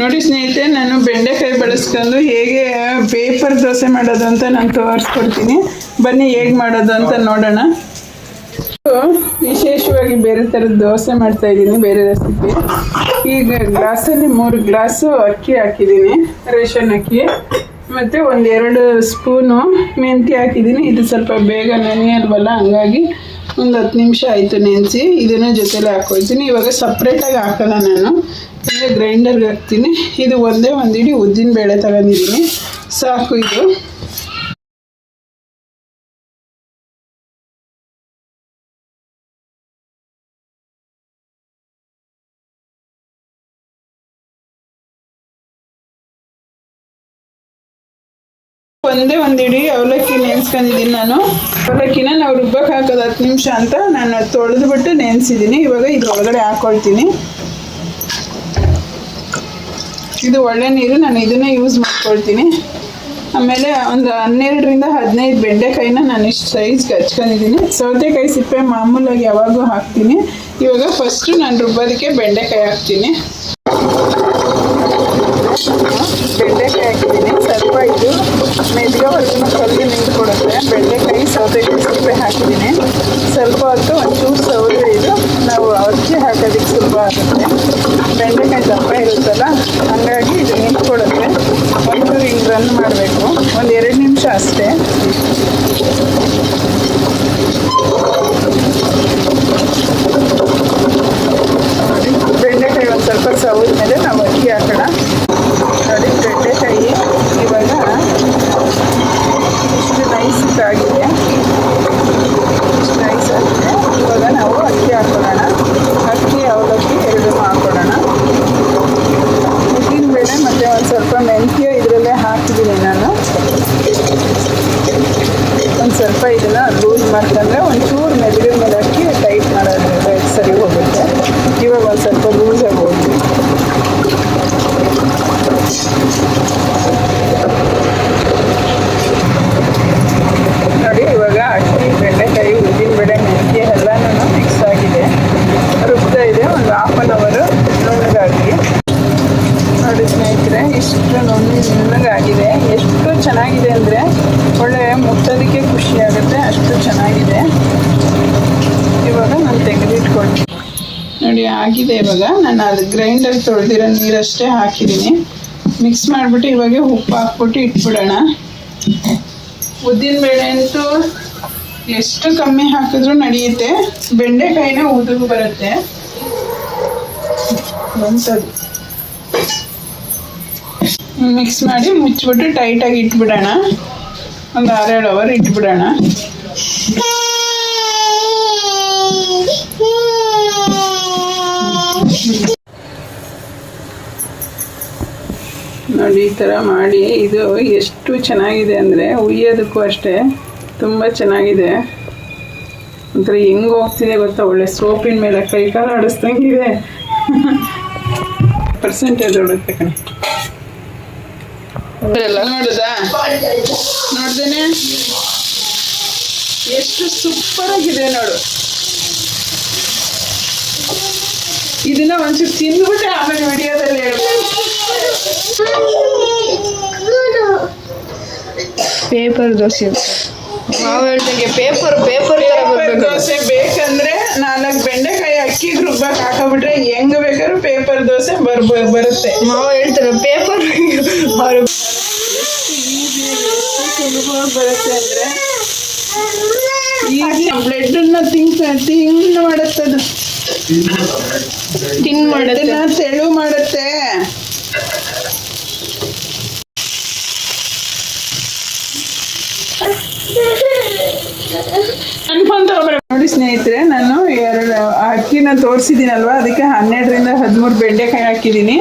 ನೋಡಿ ಸ್ನೇಹಿತರೆ, ನಾನು ಬೆಂಡೆಕಾಯಿ ಬಳಸ್ಕೊಂಡು ಹೇಗೆ ಪೇಪರ್ ದೋಸೆ ಮಾಡೋದು ಅಂತ ನಾನು ತೋರಿಸ್ಕೊಡ್ತೀನಿ. ಬನ್ನಿ ಹೇಗೆ ಮಾಡೋದು ಅಂತ ನೋಡೋಣ. ವಿಶೇಷವಾಗಿ ಬೇರೆ ಥರದ ದೋಸೆ ಮಾಡ್ತಾ ಇದ್ದೀನಿ, ಬೇರೆ ರೆಸಿಪಿ ಈಗ ಗ್ಲಾಸಲ್ಲಿ ಮೂರು ಗ್ಲಾಸು ಅಕ್ಕಿ ಹಾಕಿದ್ದೀನಿ, ರೇಷನ್ ಅಕ್ಕಿ. ಮತ್ತು ಒಂದೆರಡು ಸ್ಪೂನು ಮೆಂತ್ಯ ಹಾಕಿದ್ದೀನಿ. ಇದು ಸ್ವಲ್ಪ ಬೇಗ ನೆನೆಯಲ್ವಲ್ಲ, ಹಂಗಾಗಿ ಒಂದು ಹತ್ತು ನಿಮಿಷ ಆಯಿತು ನೆನೆಸಿ, ಇದನ್ನು ಜೊತೆಲಿ ಹಾಕೊಳ್ತೀನಿ. ಇವಾಗ ಸಪ್ರೇಟಾಗಿ ಹಾಕಲ್ಲ ನಾನು. ಈಗ ಗ್ರೈಂಡರ್ಗೆ ಹಾಕ್ತೀನಿ. ಇದು ಒಂದೇ ಒಂದು ಇಡೀ ಉದ್ದಿನ ಬೇಳೆ ತಗೊಂಡಿದ್ದೀನಿ. ಸಾಕು ಇದು. ಒಂದೇ ಒಂದು ಇಡೀ ಅವಲಕ್ಕಿ ನೆನ್ಸ್ಕೊಂಡಿದ್ದೀನಿ ನಾನು. ಅವಲಕ್ಕಿನ ನಾವು ರುಬ್ಬಕ್ಕೆ ಹಾಕೋದು ಹತ್ತು ನಿಮಿಷ ಅಂತ ನಾನು ತೊಳೆದ್ಬಿಟ್ಟು ನೆನೆಸಿದ್ದೀನಿ ಇವಾಗ ಇದ್ರೊಳಗಡೆ ಹಾಕ್ಕೊಳ್ತೀನಿ ಇದು ಒಳ್ಳೆ ನೀರು, ನಾನು ಇದನ್ನೇ ಯೂಸ್ ಮಾಡ್ಕೊಳ್ತೀನಿ. ಆಮೇಲೆ ಒಂದು ಹನ್ನೆರಡರಿಂದ ಹದಿನೈದು ಬೆಂಡೆಕಾಯಿನ ನಾನು ಇಷ್ಟು ಸೈಜ್ಗೆ ಹಚ್ಕೊಂಡಿದ್ದೀನಿ ಸೌತೆಕಾಯಿ ಸಿಪ್ಪೆ ಮಾಮೂಲಾಗಿ ಯಾವಾಗೂ ಹಾಕ್ತೀನಿ. ಇವಾಗ ಫಸ್ಟು ನಾನು ರುಬ್ಬೋದಕ್ಕೆ ಬೆಂಡೆಕಾಯಿ ಹಾಕ್ತೀನಿ. ಬೆಂಡೆಕಾಯಿ ಹಾಕಿದ್ದೀನಿ. ಸ್ವಲ್ಪ ಇದು ಮೆದ್ಗವರೆಗೂ ಸ್ವಲ್ಪ ನೀರು ಕೊಡುತ್ತೆ. ಬೆಂಡೆಕಾಯಿ ಸೌತೆಕಾಯಿ ಸಿಪ್ಪೆ ಹಾಕಿದ್ದೀನಿ. ಸ್ವಲ್ಪ ಹೊತ್ತು ಒಂಚೂರು ಸೌದೆ ಇದು ನಾವು ಅಕ್ಕಿ ಹಾಕೋದಕ್ಕೆ ಸುಲಭ ಆಗುತ್ತೆ. ಬೆಂಡೆಕಾಯಿ ದಪ್ಪ ಇರುತ್ತಲ್ಲ, ಹಾಗಾಗಿ ಇದು ನೀರು ಕೊಡುತ್ತೆ. ಒಂಚೂರು ಹಿಂಗೆ ರನ್ ಮಾಡಬೇಕು. ಒಂದು ಎರಡು ನಿಮಿಷ ಅಷ್ಟೇ ನೋಡಿ ಬೆಂಡೆಕಾಯಿ ಒಂದು ಸ್ವಲ್ಪ ಸೌದ ಮೇಲೆ ನಾವು ಅಕ್ಕಿ ಹಾಕೋಣ ನೋಡಿ ಬೆಂಡೆಕಾಯಿ ಇವಾಗ ನೈಸ್ ಆಗಿದೆ ಇವಾಗ ನಾವು ಅಕ್ಕಿ ಹಾಕೊಳ್ಳೋಣ ಅಕ್ಕಿ ಅವಲಕ್ಕಿ ಎರಡು ಹಾಕೊಳ್ಳೋಣ ಉದ್ದಿನ ಬೇಳೆ ಮತ್ತು ಒಂದು ಸ್ವಲ್ಪ ಮೆಂತ್ಯ ಇದರಲ್ಲೇ ಹಾಕಿದ್ದೀನಿ ನಾನು ಒಂದು ಸ್ವಲ್ಪ ಇದನ್ನು ಲೂಸ್ ಮಾಡ್ಕೊಂಡ್ರೆ ಒಂಚೂರು ಮೆದುಳಿನ ಮೇಲೆ ಹಾಕಿ ಟೈಟ್ ಮಾಡೋದ್ರಿಂದ ಇದು ಸರಿ ಹೋಗುತ್ತೆ ಇವಾಗ ಒಂದು ಸ್ವಲ್ಪ ಲೂಸ್ ಆಗಿ ಹೋಗಿ ನೋಡಿ ಇವಾಗ ಅಕ್ಕಿ ಬೆಂಡೆಕಾಯಿ ಉದ್ದಿನ ಬೇಳೆ ಮೆಂತ್ಯ ಎಲ್ಲನೂ ಮಿಕ್ಸ್ ಆಗಿದೆ ರುಬ್ತಾ ಇದೆ ಒಂದು ಹಾಫ್ ಆನ್ ಅವರು ನುಣ್ಣಗಾಗಿ ನೋಡಿ ಸ್ನೇಹಿತರೆ ಇಷ್ಟು ನುಣ್ಣಿ ನುಣ್ಣಗಾಗಿದೆ ಎಷ್ಟು ಚೆನ್ನಾಗಿದೆ ಅಂದರೆ ಒಳ್ಳೆ ಮುಟ್ಟೋದಕ್ಕೆ ಖುಷಿ ಆಗುತ್ತೆ, ಅಷ್ಟು ಚೆನ್ನಾಗಿದೆ. ಇವಾಗ ನಾನು ತೆಗೆದಿಟ್ಕೊಳ್ತೀನಿ. ನೋಡಿ, ಆಗಿದೆ ಇವಾಗ. ನಾನು ಅದು ಗ್ರೈಂಡರ್ ತೊಳೆದಿರೋ ನೀರಷ್ಟೇ ಹಾಕಿದ್ದೀನಿ. ಮಿಕ್ಸ್ ಮಾಡಿಬಿಟ್ಟು ಇವಾಗ ಉಪ್ಪು ಹಾಕ್ಬಿಟ್ಟು ಇಟ್ಬಿಡೋಣ. ಉದ್ದಿನ ಬೇಳೆ ಅಂತೂ ಎಷ್ಟು ಕಮ್ಮಿ ಹಾಕಿದ್ರೂ ನಡೆಯುತ್ತೆ. ಬೆಂಡೆಕಾಯಿನ ಉದುರು ಬರುತ್ತೆ. ಬಂತದು. ಮಿಕ್ಸ್ ಮಾಡಿ ಮುಚ್ಚಿಬಿಟ್ಟು ಟೈಟಾಗಿ ಇಟ್ಬಿಡೋಣ. ಒಂದು ಆರೇಳು ಅವರ್ ಇಟ್ಬಿಡೋಣ. ನೋಡಿ, ಈ ಥರ ಮಾಡಿ. ಇದು ಎಷ್ಟು ಚೆನ್ನಾಗಿದೆ ಅಂದರೆ ಉಯ್ಯೋದಕ್ಕೂ ಅಷ್ಟೇ ತುಂಬ ಚೆನ್ನಾಗಿದೆ. ಒಂಥರ ಹೆಂಗೆ ಹೋಗ್ತಿದೆ ಗೊತ್ತಾ? ಒಳ್ಳೆ ಸೋಪಿನ ಮೇಲೆ ಕೈ ಕಾಲು ಆಡಿಸ್ದಂಗಿದೆ ಪರ್ಸೆಂಟೇಜ್ ಹೊಡುತ್ತೆ ಕಣೆ. ಎಲ್ಲ ನೋಡುದಾ ನೋಡ್ದೇನೆ? ಎಷ್ಟು ಸೂಪರ್ ಆಗಿದೆ ನೋಡು. ಇದನ್ನ ಒಂಚೂರು ತಿಂದ್ಬಿಟ್ಟೆ ಆಮೇಲೆ ವಿಡಿಯೋದಲ್ಲಿ ಪೇಪರ್ ದೋಸೆ ಮಾವು ಹೇಳ್ದಂಗೆ ಪೇಪರ್ ಪೇಪರ್ ತರ ಪೇಪರ್ ಬರ್ಬೇಕು. ದೋಸೆ ಬೇಕಂದ್ರೆ ನಾಲ್ಕು ಬೆಂಡೆಕಾಯಿ ಅಕ್ಕಿ ರುಬ್ಬಕ್ಕೆ ಹಾಕೋಬಿಟ್ರೆ ಹೆಂಗ್ ಬೇಕಾದ್ರೂ ಪೇಪರ್ ದೋಸೆ ಬರ್ಬ ಬರುತ್ತೆ. ಮಾವ ಹೇಳ್ತಾರೆ ಪೇಪರ್ ಅವ್ರು ಸುಲಭವಾಗಿ ಬರುತ್ತೆ ಅಂದ್ರೆ ಈಗ ಬ್ಲೆಡ್ ಅನ್ನ ತಿಂಕ್ ತಿಂಗ್ ಮಾಡುತ್ತದು ತಿನ್ ಮಾಡುತ್ತೆ. ಅದನ್ನ ತೆಳು ಮಾಡುತ್ತೆ. ಅನ್ಕೊಂತ. ನೋಡಿ ಸ್ನೇಹಿತರೆ ನಾನು ಎರಡು ಅಕ್ಕಿನ ತೋರಿಸಿದ್ದೀನಲ್ವ? ಅದಕ್ಕೆ ಹನ್ನೆರಡರಿಂದ ಹದಿಮೂರು ಬೆಂಡೆಕಾಯಿ ಹಾಕಿದ್ದೀನಿ.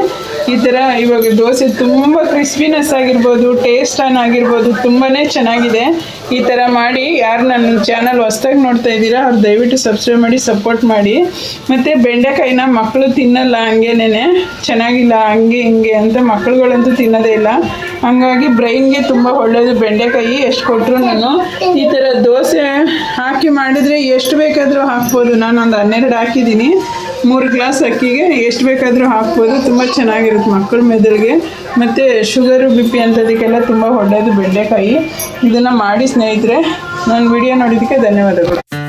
ಈ ಥರ ಇವಾಗ ದೋಸೆ ತುಂಬ ಕ್ರಿಸ್ಪಿನೆಸ್ ಆಗಿರ್ಬೋದು ಟೇಸ್ಟ್ ಆಗಿರ್ಬೋದು ತುಂಬಾ ಚೆನ್ನಾಗಿದೆ. ಈ ಥರ ಮಾಡಿ ಯಾರು ನನ್ನ ಚಾನಲ್ ಹೊಸ್ದಾಗಿ ನೋಡ್ತಾ ಇದ್ದೀರಾ, ಅವ್ರು ದಯವಿಟ್ಟು ಸಬ್ಸ್ಕ್ರೈಬ್ ಮಾಡಿ ಸಪೋರ್ಟ್ ಮಾಡಿ. ಮತ್ತು ಬೆಂಡೆಕಾಯಿನ ಮಕ್ಕಳು ತಿನ್ನಲ್ಲ ಹಂಗೇನೆ ಚೆನ್ನಾಗಿಲ್ಲ, ಹಂಗೆ ಹಿಂಗೆ ಅಂತ ಮಕ್ಕಳುಗಳಂತೂ ತಿನ್ನೋದೇ ಇಲ್ಲ. ಹಂಗಾಗಿ ಬ್ರೈನ್ಗೆ ತುಂಬ ಒಳ್ಳೇದು. ಬೆಂಡೆಕಾಯಿ ಎಷ್ಟು ಕೊಟ್ಟರು ನಾನು. ಈ ಥರ ದೋಸೆ ಹಾಕಿ ಮಾಡಿದರೆ ಎಷ್ಟು ಬೇಕಾದರೂ ಹಾಕ್ಬೋದು. ನಾನು ಒಂದು ಹನ್ನೆರಡು ಹಾಕಿದ್ದೀನಿ. ಮೂರು ಗ್ಲಾಸ್ ಅಕ್ಕಿಗೆ ಎಷ್ಟು ಬೇಕಾದರೂ ಹಾಕ್ಬೋದು. ತುಂಬ ಚೆನ್ನಾಗಿರುತ್ತೆ ಮಕ್ಕಳ ಮೆದುಳಿಗೆ. ಮತ್ತು ಶುಗರು, ಬಿ ಪಿ ಅಂಥದಕ್ಕೆಲ್ಲ ತುಂಬ ಒಳ್ಳೆಯದು ಬೆಂಡೆಕಾಯಿ. ಇದನ್ನು ಮಾಡಿ ಸ್ನೇಹಿತರೆ ನನ್ನ ವಿಡಿಯೋ ನೋಡಿದ್ದಕ್ಕೆ ಧನ್ಯವಾದಗಳು.